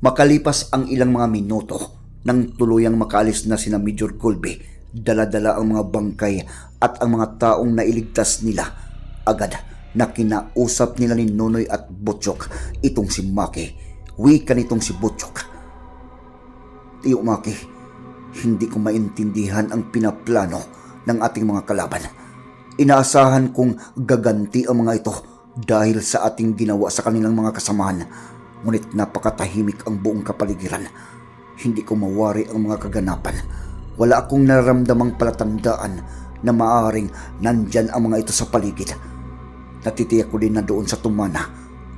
Makalipas ang ilang mga minuto nang tuluyang makalis na sina Major Colby, dala-dala ang mga bangkay at ang mga taong nailigtas nila. Agad na kinausap nila ni Nonoy at Butchok itong si Maki. Wika nitong si Butchok. Tiyo Maki, hindi ko maintindihan ang pinaplano ng ating mga kalaban. Inaasahan kong gaganti ang mga ito dahil sa ating ginawa sa kanilang mga kasamahan. Ngunit napakatahimik ang buong kapaligiran. Hindi ko mawari ang mga kaganapan. Wala akong nararamdamang palatandaan na maaaring nandyan ang mga ito sa paligid. Natitiyak ko din na doon sa tumana.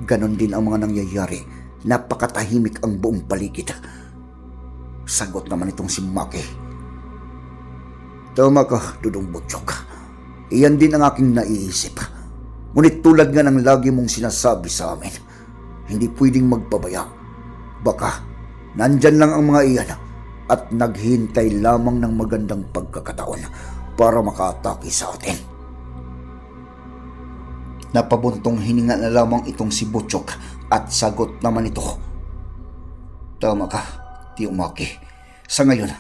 Ganon din ang mga nangyayari. Napakatahimik ang buong paligid. Sagot naman itong si Maki. Tama ka, Dudong Butchok. Iyan din ang aking naiisip. Ngunit tulad nga ng lagi mong sinasabi sa amin, hindi pwedeng magpabaya. Baka, nandyan lang ang mga iyan at naghintay lamang ng magandang pagkakataon para makaatake sa atin. Napabuntong hininga na lamang itong si Butchok at sagot naman ito. Tama ka, Tiyumaki. Sa ngayon,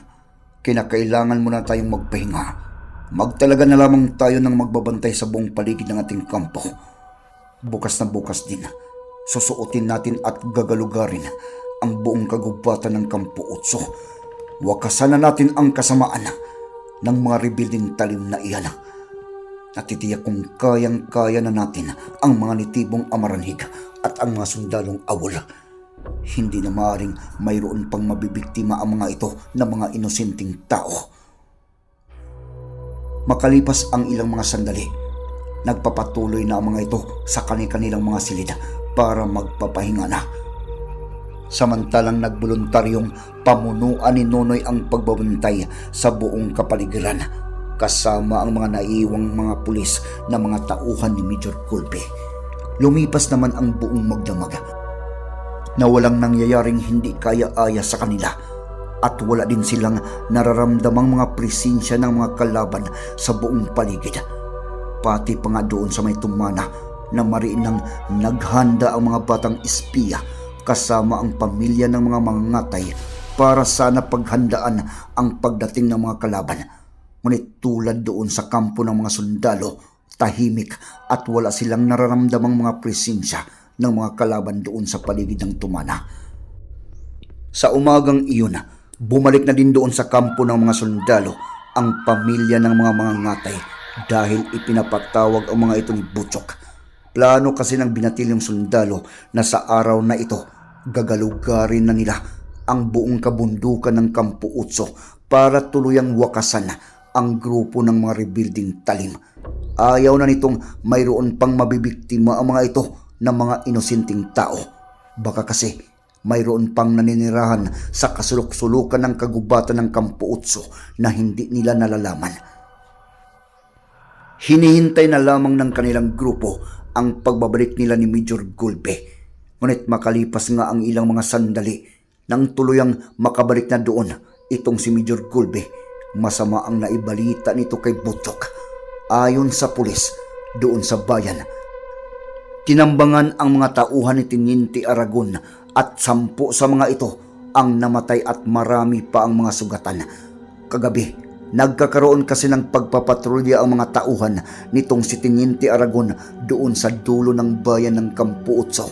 kinakailangan mo na tayong magpahinga. Magtalaga na lamang tayo ng magbabantay sa buong paligid ng ating kampo. Bukas na bukas din, susuotin natin at gagalugarin ang buong kagubatan ng Kampo Utso. Wakasan na natin ang kasamaan ng mga rebuilding talim na iyan. Natitiyak kong kayang-kaya na natin ang mga nitibong amaranhig at ang mga sundalong awol. Hindi na maaaring mayroon pang mabibiktima ang mga ito na mga inosenteng tao. Makalipas ang ilang mga sandali, nagpapatuloy na ang mga ito sa kanilang mga silid para magpapahinga na. Samantalang nagboluntaryong pamunuan ni Nonoy ang pagbabantay sa buong kapaligiran kasama ang mga naiiwang mga pulis na mga tauhan ni Major Colby. Lumipas naman ang buong magdamag na walang nangyayaring hindi kaya-aya sa kanila at wala din silang nararamdamang mga presensya ng mga kalaban sa buong paligid. Pati pa nga doon sa may tumana na mariinang naghanda ang mga batang espiya kasama ang pamilya ng mga mangangatay para sana paghandaan ang pagdating ng mga kalaban. Ngunit tulad doon sa kampo ng mga sundalo, tahimik at wala silang nararamdamang mga presensya ng mga kalaban doon sa paligid ng tumana. Sa umagang iyon, bumalik na din doon sa kampo ng mga sundalo ang pamilya ng mga mangangatay dahil ipinapatawag ang mga ito ni Butchok. Plano kasi ng binatilyong sundalo na sa araw na ito gagalugarin na nila ang buong kabundukan ng Kampo Utso para tuluyang wakasan ang grupo ng mga rebuilding talim. Ayaw na nitong mayroon pang mabibiktima ang mga ito ng mga inosenteng tao. Baka kasi mayroon pang naninirahan sa kasulok-sulukan ng kagubatan ng Kampo Utso na hindi nila nalalaman. Hinihintay na lamang ng kanilang grupo ang pagbabalik nila ni Major Gulbe. Ngunit makalipas nga ang ilang mga sandali nang tuluyang makabalik na doon itong si Major Gulbe, masama ang naibalita nito kay Butchok. Ayon sa pulis, doon sa bayan, tinambangan ang mga tauhan ni Tiniente Aragon at sampu sa mga ito ang namatay at marami pa ang mga sugatan. Kagabi, nagkakaroon kasi ng pagpapatrolya ang mga tauhan nitong si Tiniente Aragon doon sa dulo ng bayan ng Kampo Utso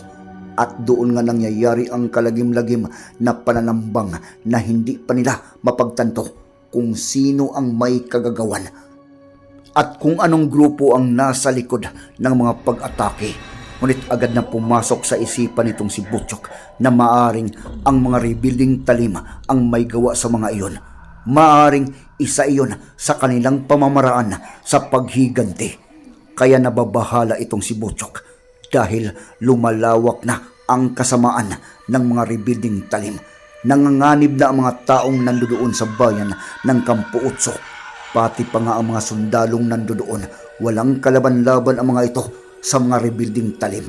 at doon nga nangyayari ang kalagim-lagim na pananambang na hindi pa nila mapagtanto kung sino ang may kagagawan at kung anong grupo ang nasa likod ng mga pag-atake. Ngunit agad na pumasok sa isipan nitong si Butchok na maaring ang mga rebuilding talim ang may gawa sa mga iyon. Maaring isa iyon sa kanilang pamamaraan sa paghiganti. Kaya nababahala itong si Butchok dahil lumalawak na ang kasamaan ng mga rebuilding talim. Nanganganib na ang mga taong nandoon sa bayan ng Kampo Utso Pati pa nga ang mga sundalong nandoon, walang kalaban-laban ang mga ito sa mga rebuilding talim.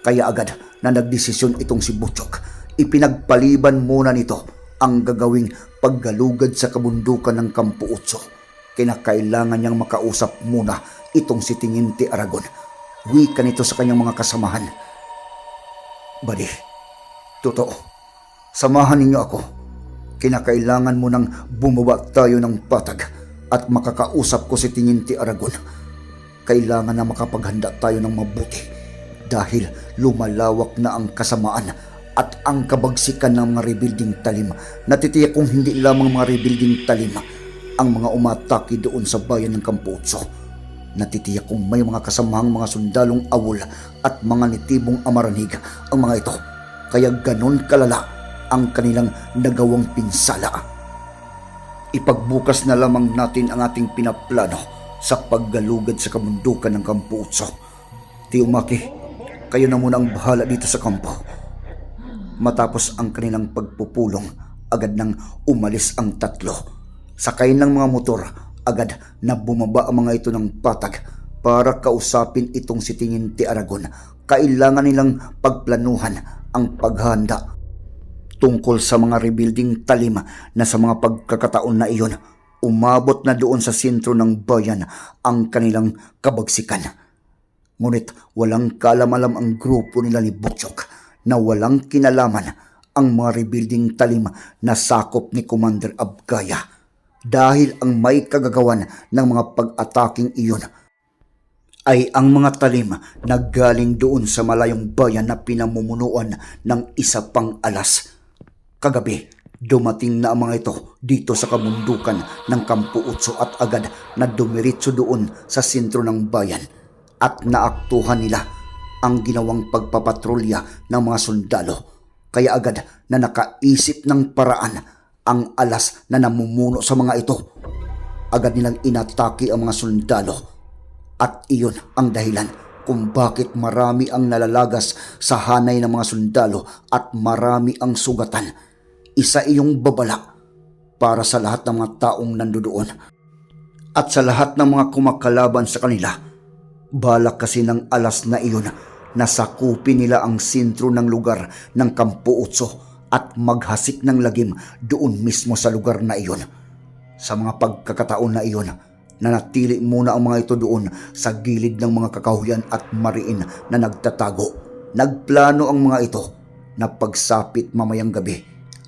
Kaya agad na nagdesisyon itong si Butchok, ipinagpaliban muna nito ang gagawing paggalugad sa kabundukan ng Kampo Utso. Kinakailangan niyang makausap muna itong si Tiniente Aragon. Wika nito sa kanyang mga kasamahan. Badi, totoo, samahan ninyo ako. Kinakailangan mo nang bumaba tayo ng patag at makakausap ko si Tiniente Aragon. Kailangan na makapaghanda tayo ng mabuti dahil lumalawak na ang kasamaan at ang kabagsikan ng mga rebuilding talim. Natitiyak kong hindi lamang mga rebuilding talim ang mga umatake doon sa bayan ng Kamputso. Natitiyak kong may mga kasamahang mga sundalong awol at mga nitibong amaranig ang mga ito. Kaya ganon kalala ang kanilang nagawang pinsala. Ipagbukas na lamang natin ang ating pinaplano sa paggalugad sa kamundukan ng Kamputso. Tiyumaki, kayo na muna ang bahala dito sa kampo. Matapos ang kanilang pagpupulong, agad nang umalis ang tatlo. Sakay ng mga motor, agad na bumaba ang mga ito ng patag para kausapin itong si Tiniente Aragon. Kailangan nilang pagplanuhan ang paghanda tungkol sa mga rebuilding talim na sa mga pagkakataon na iyon, umabot na doon sa sentro ng bayan ang kanilang kabagsikan. Ngunit walang kalamalam ang grupo nila ni Butchok na walang kinalaman ang mga rebuilding talim na sakop ni Commander Abgaya dahil ang may kagagawan ng mga pag-ataking iyon ay ang mga talim na galing doon sa malayong bayan na pinamumunuan ng isa pang alas. Kagabi, dumating na ang mga ito dito sa kamundukan ng Kampo Utso at agad na dumiritso doon sa sentro ng bayan at naaktuhan nila ang ginawang pagpapatrolya ng mga sundalo. Kaya agad na nakaisip ng paraan ang alas na namumuno sa mga ito. Agad nilang inatake ang mga sundalo at iyon ang dahilan kung bakit marami ang nalalagas sa hanay ng mga sundalo at marami ang sugatan. Isa iyong babala para sa lahat ng mga taong nandoon at sa lahat ng mga kumakalaban sa kanila. Balak kasi ng alas na iyon na sakupin nila ang sentro ng lugar ng Kampo Utso at maghasik ng lagim doon mismo sa lugar na iyon. Sa mga pagkakataon na iyon, nanatili muna ang mga ito doon sa gilid ng mga kakahuyan at mariin na nagtatago. Nagplano ang mga ito na pagsapit mamayang gabi.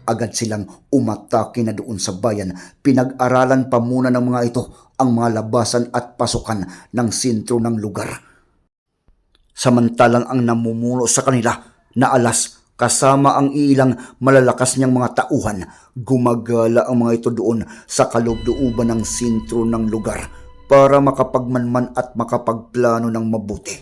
Agad silang umatake na doon sa bayan. Pinag-aralan pa muna ng mga ito ang mga labasan at pasukan ng sentro ng lugar. Samantalang ang namumuno sa kanila na alas kasama ang ilang malalakas niyang mga tauhan, gumagala ang mga ito doon sa kaloob-looban ng sentro ng lugar para makapagmanman at makapagplano ng mabuti.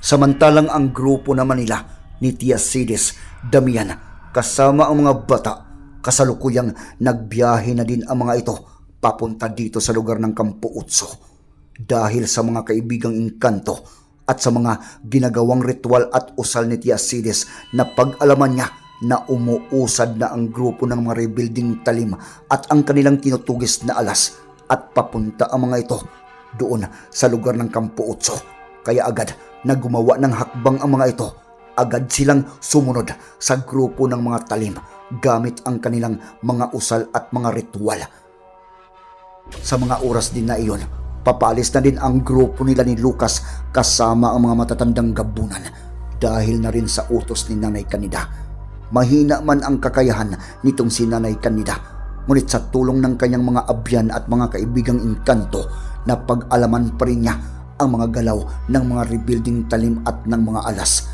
Samantalang ang grupo naman nila ni Tiasides, Damian, kasama ang mga bata, kasalukuyang nagbiyahe na din ang mga ito papunta dito sa lugar ng Kampo Utso. Dahil sa mga kaibigang inkanto, at sa mga ginagawang ritual at usal ni Tiasides na pag-alaman niya na umuusad na ang grupo ng mga rebuilding talim at ang kanilang tinutugis na alas at papunta ang mga ito doon sa lugar ng Kampo Utso. Kaya agad na gumawa ng hakbang ang mga ito, agad silang sumunod sa grupo ng mga talim gamit ang kanilang mga usal at mga ritual. Sa mga oras din na iyon, Papalis na din ang grupo nila ni Lucas kasama ang mga matatandang gabunan dahil na rin sa utos ni Nanay Kanida. Mahina man ang kakayahan nitong si Nanay Kanida, ngunit sa tulong ng kanyang mga abyan at mga kaibigang inkanto na pag-alaman pa rin niya ang mga galaw ng mga rebuilding talim at ng mga alas.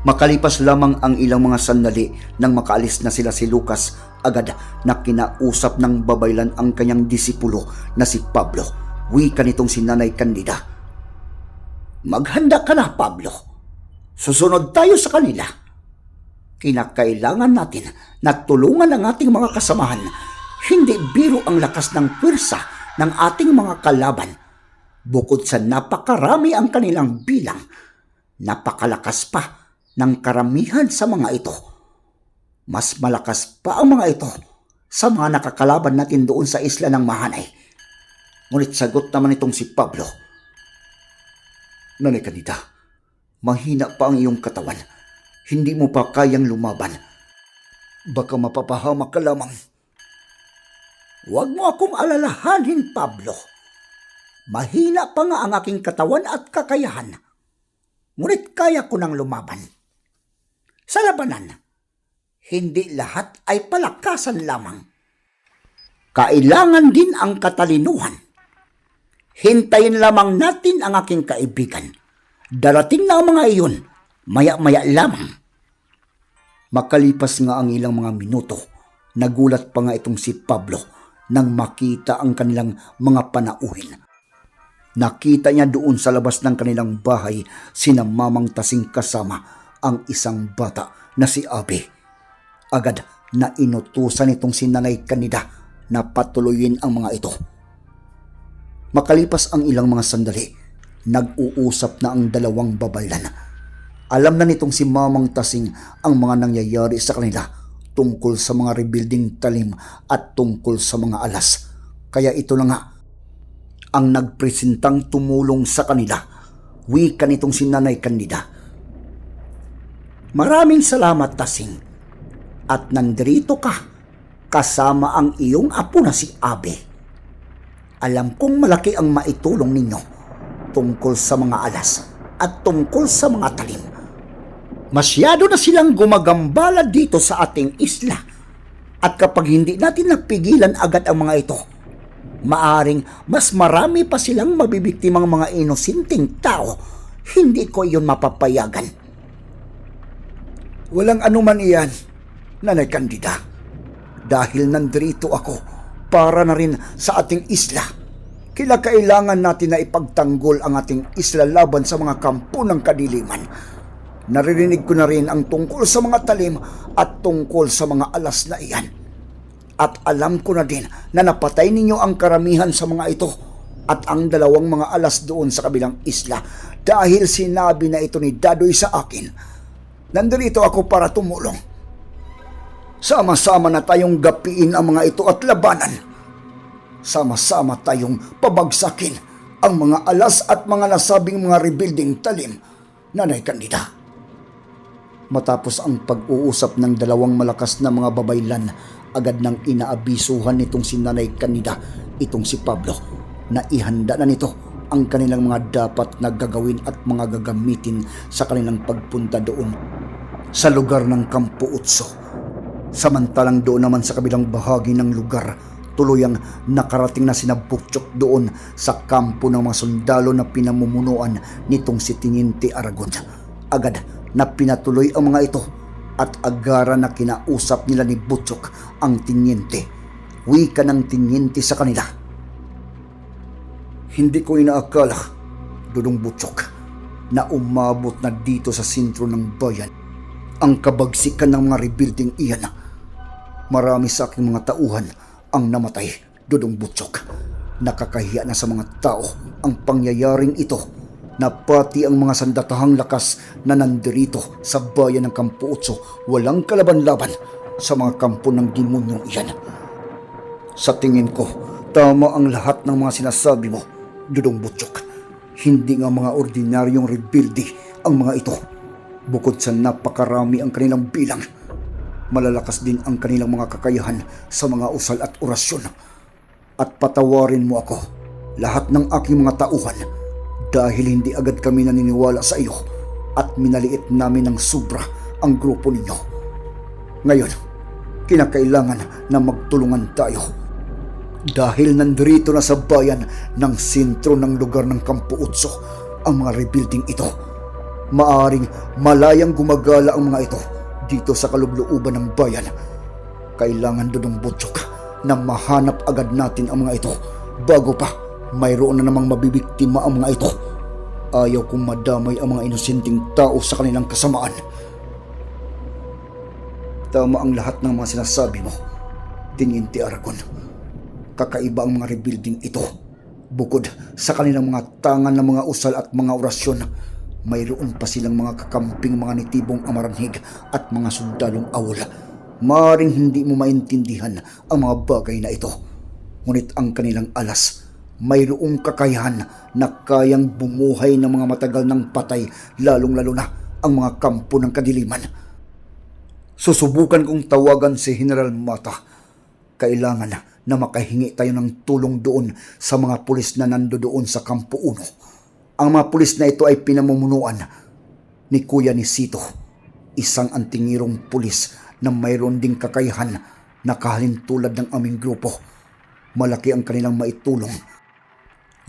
Makalipas lamang ang ilang mga sandali nang makaalis na sila si Lucas, agad na kinausap ng babaylan ang kanyang disipulo na si Pablo. Wika nitong si Nanay Candida. Maghanda ka na, Pablo. Susunod tayo sa kanila. Kinakailangan natin na tulungan ang ating mga kasamahan. Hindi biro ang lakas ng pwersa ng ating mga kalaban. Bukod sa napakarami ang kanilang bilang, napakalakas pa ng karamihan sa mga ito. Mas malakas pa ang mga ito sa mga nakakalaban natin doon sa isla ng Mahanay. Ngunit sagot naman itong si Pablo. Nanay Kanita, mahina pa ang iyong katawan. Hindi mo pa kayang lumaban. Baka mapapahamak ka lamang. Huwag mo akong alalahanin, Pablo. Mahina pa nga ang aking katawan at kakayahan. Ngunit kaya ko nang lumaban. Sa labanan, hindi lahat ay palakasan lamang. Kailangan din ang katalinuhan. Hintayin lamang natin ang aking kaibigan. Darating na ang mga iyon, maya-maya lamang. Makalipas nga ang ilang mga minuto, nagulat pa nga itong si Pablo nang makita ang kanilang mga panauhin. Nakita niya doon sa labas ng kanilang bahay sina mamang tasing kasama ang isang bata na si Abe. Agad na inutusan itong si Nanay Kanida na patuloyin ang mga ito. Makalipas ang ilang mga sandali, nag-uusap na ang dalawang babaylan. Alam na nitong si Mamang Tasing ang mga nangyayari sa kanila tungkol sa mga rebuilding talim at tungkol sa mga alas. Kaya ito na nga ang nagpresentang tumulong sa kanila. Wika nitong si Nanay Candida. Maraming salamat, Tasing. At nandito ka, kasama ang iyong apo na si Abe. Alam kong malaki ang maitulong ninyo tungkol sa mga alas at tungkol sa mga talim. Masyado na silang gumagambala dito sa ating isla. At kapag hindi natin napigilan agad ang mga ito, maaring mas marami pa silang mabibiktimang mga inosinting tao. Hindi ko iyon mapapayagan. Walang anuman iyan, Nanay Candida. Dahil nandito ako para na rin sa ating isla. Kila kailangan natin na ipagtanggol ang ating isla laban sa mga kampo ng kadiliman. Naririnig ko na rin ang tungkol sa mga talim at tungkol sa mga alas na iyan. At alam ko na din na napatay ninyo ang karamihan sa mga ito at ang dalawang mga alas doon sa kabilang isla dahil sinabi na ito ni Dadoy sa akin. Nandito ako para tumulong. Sama-sama na tayong gapiin ang mga ito at labanan. Sama-sama tayong pabagsakin ang mga alas at mga nasabing mga rebuilding talim. Nanay Candida. Matapos ang pag-uusap ng dalawang malakas na mga babaylan, agad nang inaabisuhan nitong si Nanay Candida, itong si Pablo, na ihanda na nito ang kanilang mga dapat na gagawin at mga gagamitin sa kanilang pagpunta doon sa lugar ng Kampo Utso. Samantalang doon naman sa kabilang bahagi ng lugar, tuluyang nakarating na sina Bukchok doon sa kampo ng mga sundalo na pinamumunuan nitong si Tiniente Aragon. Agad na pinatuloy ang mga ito at agara na kinausap nila ni Butchok ang Tiniente. Wika ng Tiniente sa kanila. Hindi ko inaakala, Dudong Butchok, na umabot na dito sa sentro ng bayan ang kabagsikan ng mga rebuilding iyan. Marami sa aking mga tauhan ang namatay, Dudong Butchok. Nakakahiya na sa mga tao ang pangyayaring ito na pati ang mga sandatahang lakas na nandirito sa bayan ng Kampo Utso walang kalaban-laban sa mga kampo ng demonyong iyan. Sa tingin ko, tama ang lahat ng mga sinasabi mo, Dudong Butchok. Hindi nga mga ordinaryong rebuildi ang mga ito. Bukod sa napakarami ang kanilang bilang, malalakas din ang kanilang mga kakayahan sa mga usal at orasyon. At patawarin mo ako, lahat ng aking mga tauhan, dahil hindi agad kami naniniwala sa iyo at minaliit namin ng sobra ang grupo ninyo. Ngayon, kinakailangan na magtulungan tayo. Dahil nandito na sa bayan ng sentro ng lugar ng Kampo Utso ang mga rebuilding ito Maaring malayang gumagala ang mga ito dito sa kalubluuban ng bayan. Kailangan dudong butsyok na mahanap agad natin ang mga ito bago pa mayroon na namang mabibiktima ang mga ito. Ayaw kong madamay ang mga inosenteng tao sa kanilang kasamaan. Tama ang lahat ng mga sinasabi mo, Tiniente Aragon. Kakaiba ang mga rebuilding ito. Bukod sa kanilang mga tangan ng mga usal at mga orasyon, mayroon pa silang mga kakamping mga nitibong amaranhig at mga sundalong awol. Maring hindi mo maintindihan ang mga bagay na ito. Ngunit ang kanilang alas, mayroong kakayahan na kayang bumuhay ng mga matagal ng patay, lalong-lalo na ang mga kampo ng kadiliman. Susubukan kong tawagan si General Mata. Kailangan na makahingi tayo ng tulong doon sa mga pulis na nando doon sa Kampo 1. Ang mga pulis na ito ay pinamumunuan ni Kuya ni Sito, isang antingirong pulis na mayroon ding kakayahan na kahalin tulad ng aming grupo. Malaki ang kanilang maitulong.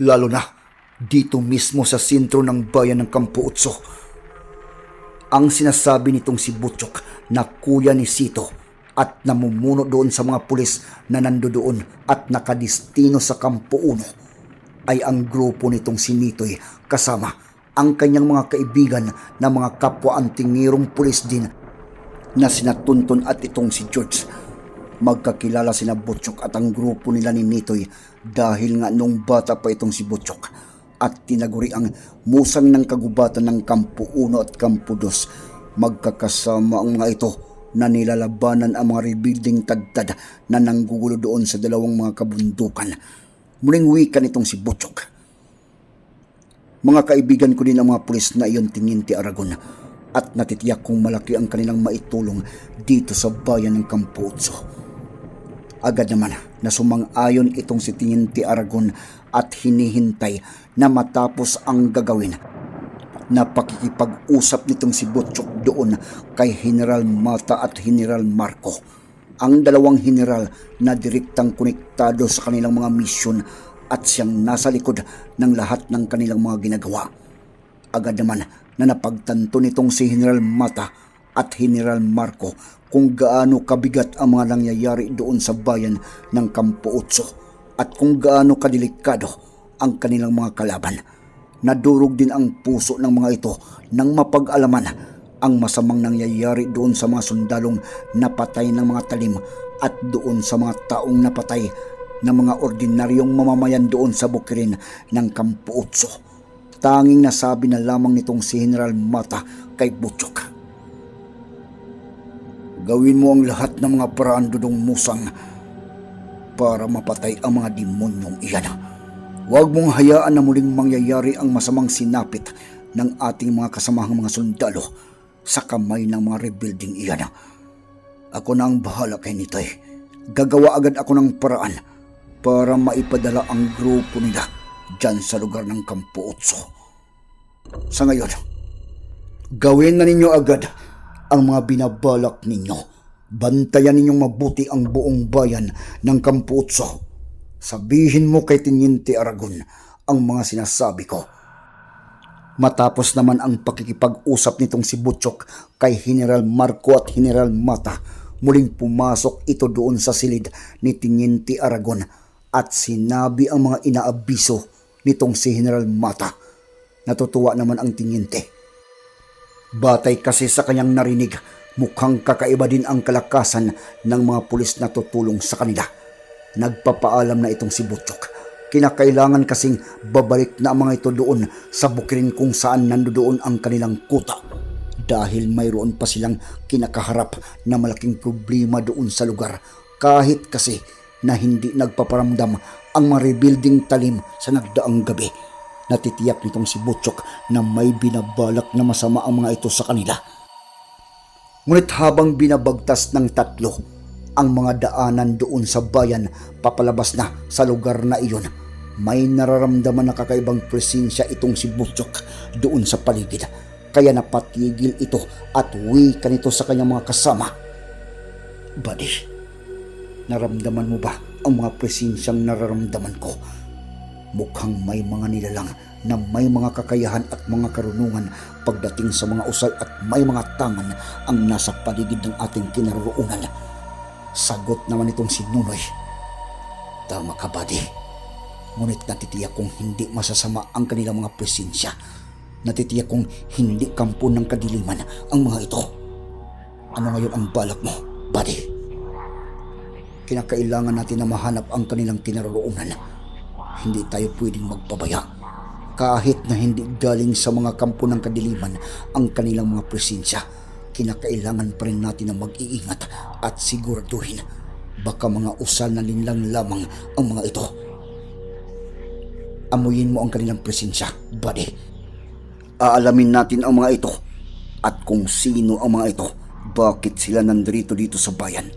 Lalo na dito mismo sa sentro ng bayan ng Kampo Utso ang sinasabi nitong si Butchok na kuya ni Sito at namumuno doon sa mga pulis na nando doon at nakadistino sa Kampo 1 ay ang grupo nitong si Nitoy kasama ang kanyang mga kaibigan na mga kapwa antingirong pulis din na sinatunton at itong si George. Magkakilala sina Butchok at ang grupo nila ni Nitoy dahil nga nung bata pa itong si Butchok at tinaguri ang musang ng kagubatan ng Kampo 1 at Kampo 2. Magkakasama ang mga ito na nilalabanan ang mga rebuilding tadtad na nanggugulo doon sa dalawang mga kabundukan. Muling wika nitong si Butchok. Mga kaibigan ko din ang mga pulis na iyon Tiniente Aragon at natitiyak kong malaki ang kanilang maitulong dito sa bayan ng Kampo 8. Agad naman na sumang-ayon itong si Tiniente Aragon at hinihintay na matapos ang gagawin na pakikipag-usap nitong si Butchok doon kay General Mata at General Marco. Ang dalawang general na direktang konektado sa kanilang mga misyon at siyang nasa likod ng lahat ng kanilang mga ginagawa. Agad naman na napagtanto nitong si General Mata at General Marco kung gaano kabigat ang mga nangyayari doon sa bayan ng Kampo at kung gaano kadelikado ang kanilang mga kalaban. Nadurog din ang puso ng mga ito nang mapag-alaman ang masamang nangyayari doon sa mga sundalong napatay ng mga talim at doon sa mga taong napatay ng mga ordinaryong mamamayan doon sa bukirin ng Kampo Utso. Tanging nasabi na lamang nitong si General Mata kay Butchok. Gawin mo ang lahat ng mga paraan dudong musang para mapatay ang mga demonyong iyan. Huwag mong hayaan na muling mangyayari ang masamang sinapit ng ating mga kasamahang mga sundalo sa kamay ng mga rebuilding iyan. Ako na ang bahala kay Nitoy. Gagawa agad ako ng paraan para maipadala ang grupo nila dyan sa lugar ng Kampo Utso. Sa ngayon, gawin na ninyo agad ang mga binabalak ninyo. Bantayan ninyong mabuti ang buong bayan ng Kampo Utso. Sabihin mo kay Tiniente Aragon ang mga sinasabi ko. Matapos naman ang pakikipag-usap nitong si Butchok kay General Marco at General Mata, muling pumasok ito doon sa silid ni Tiniente Aragon at sinabi ang mga inaabiso nitong si General Mata. Natutuwa naman ang Tiniente. Batay kasi sa kanyang narinig, mukhang kakaiba din ang kalakasan ng mga pulis na tutulong sa kanila. Nagpapaalam na itong si Butchok. Kinakailangan kasing babalik na ang mga ito doon sa bukirin kung saan nandoon ang kanilang kuta. Dahil mayroon pa silang kinakaharap na malaking problema doon sa lugar. Kahit kasi na hindi nagpaparamdam ang mga rebuilding talim sa nagdaang gabi. Natitiyak nitong si Butchok na may binabalak na masama ang mga ito sa kanila. Ngunit habang binabagtas ng tatlo ang mga daanan doon sa bayan papalabas na sa lugar na iyon, may nararamdaman na kakaibang presensya itong si Butchok doon sa paligid. Kaya napatigil ito at wika nito sa kanyang mga kasama. Buddy, naramdaman mo ba ang mga presensyang nararamdaman ko? Mukhang may mga nilalang na may mga kakayahan at mga karunungan pagdating sa mga usal at may mga tangan ang nasa paligid ng ating kinaroroonan. Sagot naman itong si Nunoy. Tama ka, buddy. Ngunit natitiyak kong hindi masasama ang kanilang mga presensya. Natitiyak kong hindi kampo ng kadiliman ang mga ito. Ano ngayon ang balak mo, buddy? Kinakailangan natin na mahanap ang kanilang kinaroroonan. Hindi tayo pwedeng magpabaya. Kahit na hindi galing sa mga kampo ng kadiliman ang kanilang mga presensya, kinakailangan pa rin natin na mag-iingat at siguraduhin. Baka mga usal na linlang lamang ang mga ito. Amuyin mo ang kanilang presensya, buddy. Aalamin natin ang mga ito at kung sino ang mga ito, bakit sila nandito dito sa bayan.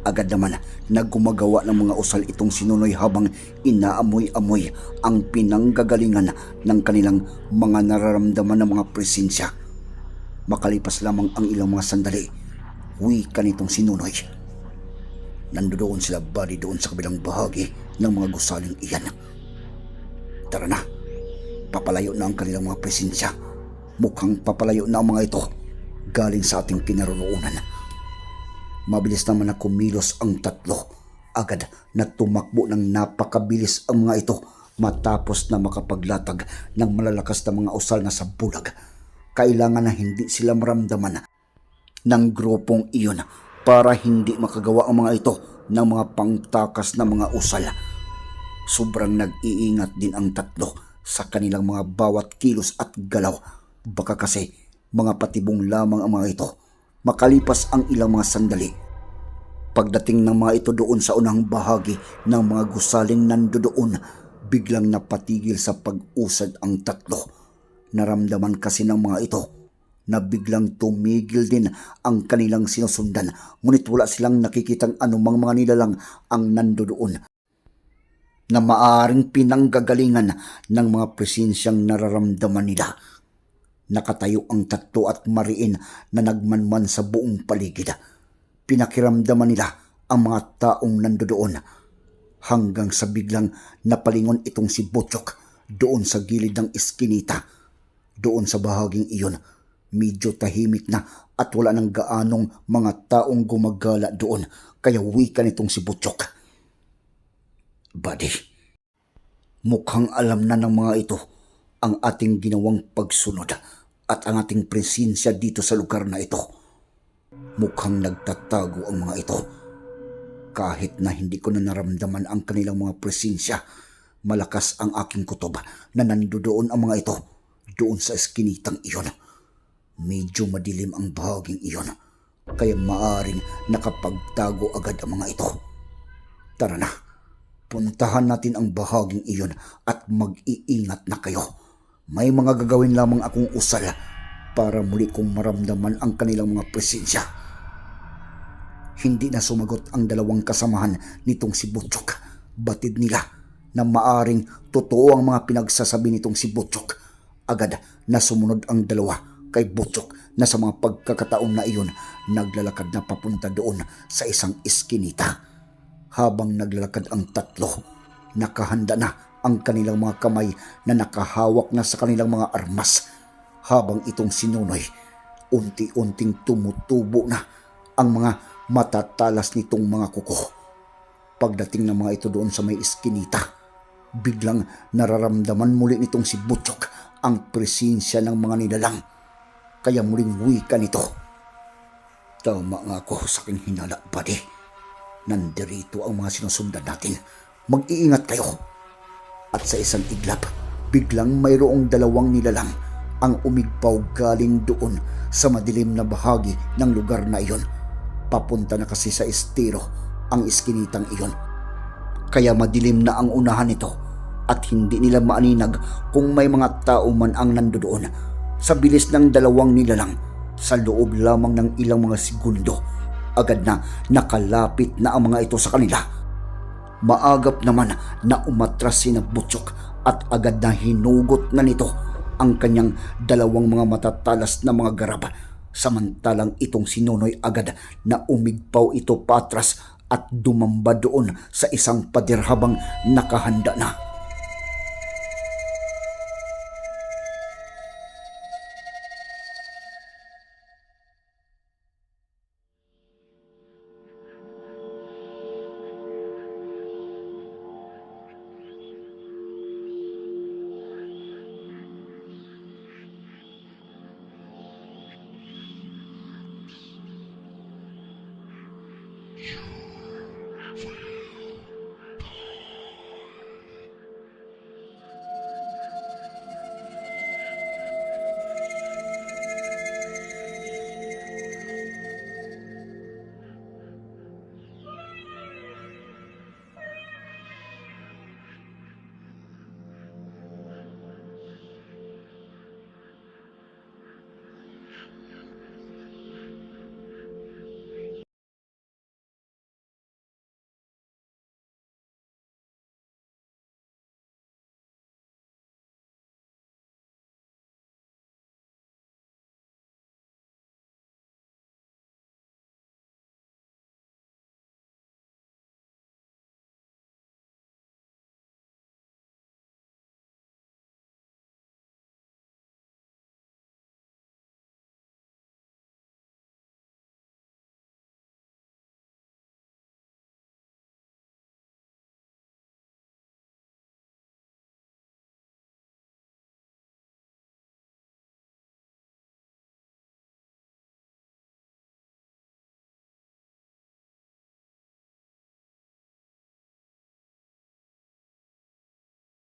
Agad naman naggumagawa ng mga usal itong sinunoy habang inaamoy-amoy ang pinanggagalingan ng kanilang mga nararamdaman ng mga presensya. Makalipas lamang ang ilang mga sandali, wika nitong sinunoy. Nandoon sila bali doon sa kabilang bahagi ng mga gusaling iyan. Tara na, papalayo na ang kanilang mga presensya. Mukhang papalayo na ang mga ito galing sa ating kinaroroonan. Mabilis naman na kumilos ang tatlo. Agad na tumakbo ng napakabilis ang mga ito matapos na makapaglatag ng malalakas na mga usal na sa bulag. Kailangan na hindi sila maramdaman ng grupong iyon para hindi makagawa ang mga ito ng mga pangtakas na mga usal. Sobrang nag-iingat din ang tatlo sa kanilang mga bawat kilos at galaw. Baka kasi mga patibong lamang ang mga ito. Makalipas ang ilang mga sandali, pagdating ng mga ito doon sa unang bahagi ng mga gusaling nandoon, biglang napatigil sa pag-usad ang tatlo. Naramdaman kasi ng mga ito na biglang tumigil din ang kanilang sinusundan ngunit wala silang nakikitang anumang mga nilalang ang nandoon na maaring pinanggagalingan ng mga presensyang nararamdaman nila. Nakatayo ang tatlo at mariin na nagmanman sa buong paligid. Pinakiramdaman nila ang mga taong nandoon hanggang sa biglang napalingon itong si Butchok doon sa gilid ng iskinita. Doon sa bahaging iyon, medyo tahimik na at wala nang gaanong mga taong gumagala doon kaya wika nitong si Butchok. Buddy, mukhang alam na ng mga ito ang ating ginawang pagsunod at ang ating presensya dito sa lugar na ito. Mukhang nagtatago ang mga ito. Kahit na hindi ko na naramdaman ang kanilang mga presensya, malakas ang aking kutob na nandoon ang mga ito doon sa eskinitang iyon. Medyo madilim ang bahaging iyon, kaya maaring nakapagtago agad ang mga ito. Tara na, puntahan natin ang bahaging iyon at mag-iingat na kayo. May mga gagawin lamang akong usal para muli kong maramdaman ang kanilang mga presensya. Hindi na sumagot ang dalawang kasamahan nitong si Butchok. Batid nila na maaring totoo ang mga pinagsasabi nitong si Butchok. Agad na sumunod ang dalawa kay Butchok na sa mga pagkakataon na iyon naglalakad na papunta doon sa isang iskinita. Habang naglalakad ang tatlo, nakahanda na ang kanilang mga kamay na nakahawak na sa kanilang mga armas. Habang itong sinunoy, unti-unting tumutubo na ang mga matatalas nitong mga kuko. Pagdating ng mga ito doon sa may iskinita, biglang nararamdaman muli nitong si Butchok ang presensya ng mga nilalang. Kaya muling wika nito. Tama nga ako sa aking hinala, buddy. Nandirito ang mga sinusundan natin. Mag-iingat kayo. At sa isang iglap, biglang mayroong dalawang nilalang ang umigpaw galing doon sa madilim na bahagi ng lugar na iyon. Papunta na kasi sa estero ang iskinitang iyon. Kaya madilim na ang unahan nito at hindi nila maaninag kung may mga tao man ang nandoon. Sa bilis ng dalawang nilalang, sa loob lamang ng ilang mga segundo, agad na nakalapit na ang mga ito sa kanila. Maagap naman na umatras si na Butchok at agad na hinugot na nito ang kanyang dalawang mga matatalas na mga garab. Samantalang itong sinunoy agad na umigpaw ito patras at dumamba doon sa isang pader habang nakahanda na.